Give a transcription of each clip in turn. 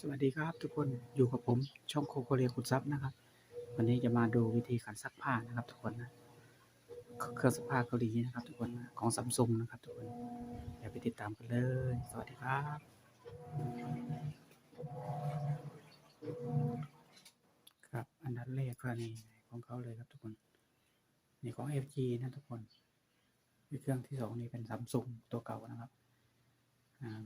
สวัสดีครับทุกคนอยู่กับผมช่องโคโคเรียขุดซับนะครับ วันนี้จะมาดูวิธีการซักผ้านะครับ ทุกคนนะเครื่องซักผ้าเกาหลีนะครับ ทุกคนนะของซัมซุงนะครับ ทุกคนเดี๋ยวไปติดตามกันเลย สวัสดีครับครับอันดับแรกก็นี่ของเขาเลยครับทุกคนนี่ของ FG นะทุกคนเครื่องที่สองนี่เป็นซัมซุงตัวเก่านะครับ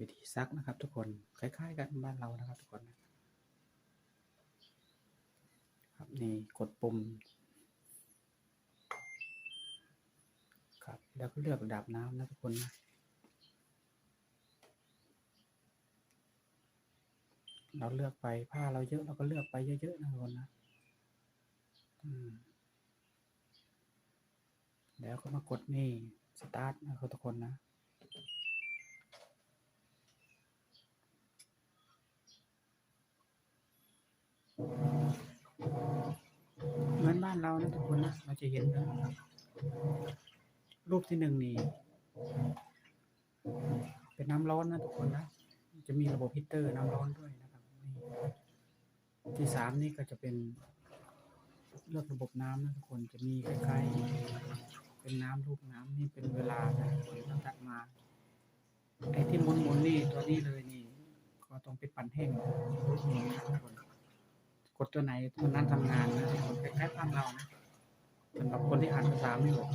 วิธีซักนะครับ ทุกคน คล้าย ๆ กันบ้านเรานะครับ ทุกคนนะครับนี่กดปุ่มครับแล้วก็เลือกระดับน้ำนะทุกคนนะเราเลือกไปผ้าเราเยอะเราก็เลือกไปเยอะๆนะทุกคนนะแล้วก็มากดนี่สตาร์ทนะครับทุกคนนะ เหมือ นบ้านะทุกคนนะเราจะเห็นนะรูปที่หนึ่งนี่ เป็นน้ำร้อนนะทุกคนนะ จะมีระบบฮีเตอร์น้ำร้อนด้วยนะครับนี่ที่สามนี่ก็จะเป็นเลือกระบบน้ำนะทุกคนจะมีคล้ๆเป็นน้ำรูปน้ำนี่เป็นเวลานะทุกคนตัดมาไอ้ที่มุนๆนี่ตัวนี้เลยนี่ ก็ต้องไปปั่นแห้งนะทุกคน กดตัวไหนตัวนั้นทำงานนะทุกคนคล้ายๆบ้านเรานะสำหรับคนที่อ่านภาษาไม่ออก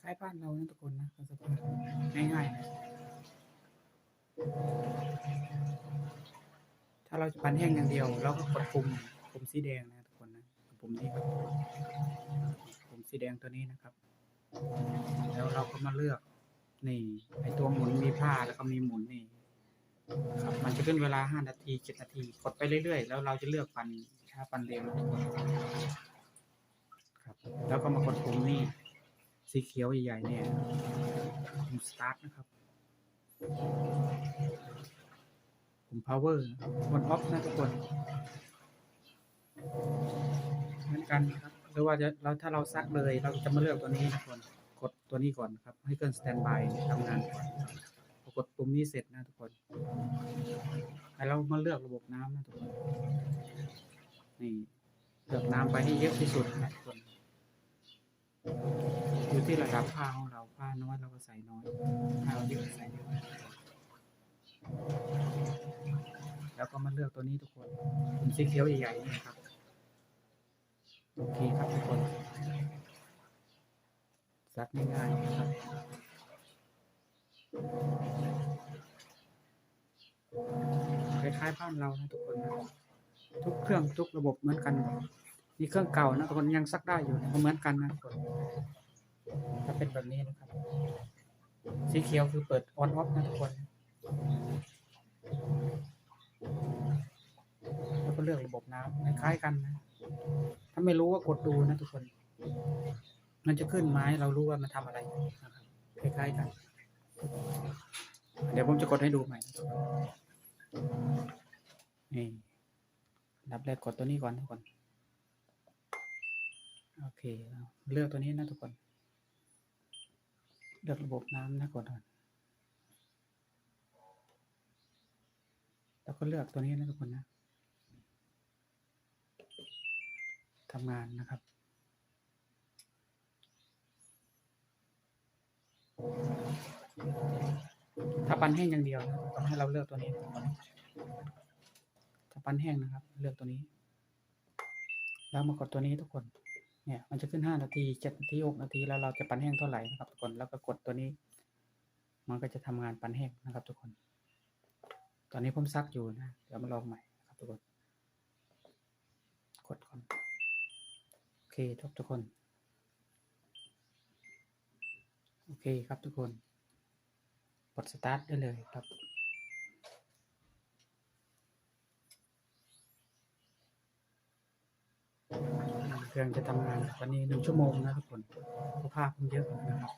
คล้ายๆบ้านเรานะทุกคนนะก็จะเป็นง่ายๆนะ ถ้าเราจะปั่นแห้งอย่างเดียว เราก็กดปุ่มปุ่มสีแดงนะทุกคนนะปุ่มนี้ครับปุ่มสีแดงตัวนี้นะครับ แล้วเราก็มาเลือกนี่ไอตัวหมุนมีผ้าแล้วก็มีหมุนนี่ครับมันจะขึ้นเวลาห้านาทีเจ็ดนาทีกดไปเรื่อยๆ แล้วเราจะเลือกปั่นช้าปั่นเร็วนะทุกคนครับ แล้วก็มากดปุ่มนี่สีเขียวใหญ่ๆเนี่ยปุ่มสตาร์ทนะครับ ปุ่ม power กด off นะทุกคนเหมือนกันครับหรือว่าจะเราถ้าเราซักเลย เราจะมาเลือกตัวนี้นะทุกคนกดตัวนี้ก่อนครับ ให้เครื่อง standby ทำงานก่อนพอกดปุ่มนี้เสร็จนะทุกคนให้เรามาเลือกระบบน้ำนะทุกคนนี่เลือกน้ำไปให้เยอะที่สุดนะทุกคนอยู่ที่ระดับผ้าของเรา ผ้าน้อยเราก็ใส่น้อยผ้าเราเยอะใส่เยอะแล้วก็มาเลือกตัวนี้ทุกคนเป็นสีเขียวใหญ่ๆนี่นะครับโอเคครับทุกคนซักง่ายๆนะครับคล้ายๆบ้านเรานะทุกคนนะทุกเครื่องทุกระบบเหมือนกัน มีเครื่องเก่านะทุกคนยังซักได้อยู่เหมือนกันนะทุกคน ถ้าเป็นแบบนี้นะครับ สีเขียวคือเปิดออนออฟนะทุกคนแล้วก็เลือกระบบน้ำคล้ายกันนะ ถ้าไม่รู้ก็กดดูนะทุกคน มันจะขึ้นไม้เรารู้ว่ามันทำอะไรนะครับคล้ายๆกัน เดี๋ยวผมจะกดให้ดูใหม่นะทุกคนนี่อันดับแรกกดตัวนี้ก่อนทุกคน โอเค เลือกตัวนี้นะทุกคน ลือกระบบน้ำนะกดก่อนแล้วก็เลือกตัวนี้นะทุกคนนะทำงานนะครับถ้าปันแห้งอย่างเดียวนะต้องให้เราเลือกตัวนี้ ถ้าปันแห้งนะครับ เลือกตัวนี้ แล้วมากดตัวนี้ทุกคน เนี่ยมันจะขึ้นห้านาทีเจ็ดนาทีหกนาทีแล้วเราจะปั่นแห้งเท่าไหร่นะครับทุกคนแล้วก็กดตัวนี้ มันก็จะทำงานปั่นแห้งนะครับ ทุกคน ตอนนี้ผมซักอยู่นะเดี๋ยวมาลองใหม่ครับทุกคน กดก่อนโอเคครับทุกคนโอเคครับทุกคนกดสตาร์ทได้เลยครับ ยังจะทำงานวันนี้หนึ่งชั่วโมงนะทุกคนเพาภาพมันเยอะนะครับ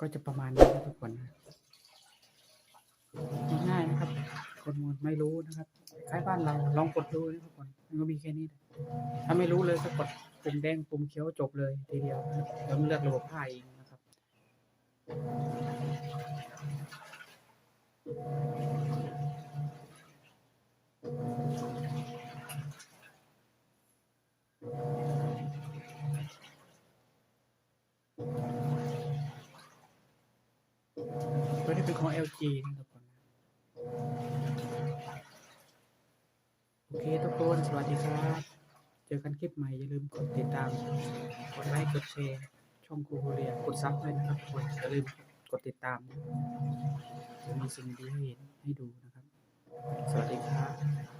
ก็จะประมาณนี้นะทุกคนง่ายนะครับ คนไม่รู้นะครับคล้ายบ้านเราลองกดดูนะทุกคนมันก็มีแค่นี้ ถ้าไม่รู้เลยก็กดปุ่มแดงปุ่มเขียวจบเลยทีเดียวแล้วเลือกระบบผ้าเอง ตัวนี้เป็นของ LG นะคนนะโอเคทุกคน สวัสดีครับ เจอกันคลิปใหม่ อย่าลืมกดติดตาม กดไลค์ กดแชร์ ช่องครูโฮเรียกดซับด้วยนะครับทุกคนอย่าลืมกดติดตามจะมีสิ่งดีให้เห็นให้ดูนะครับ สวัสดีครับ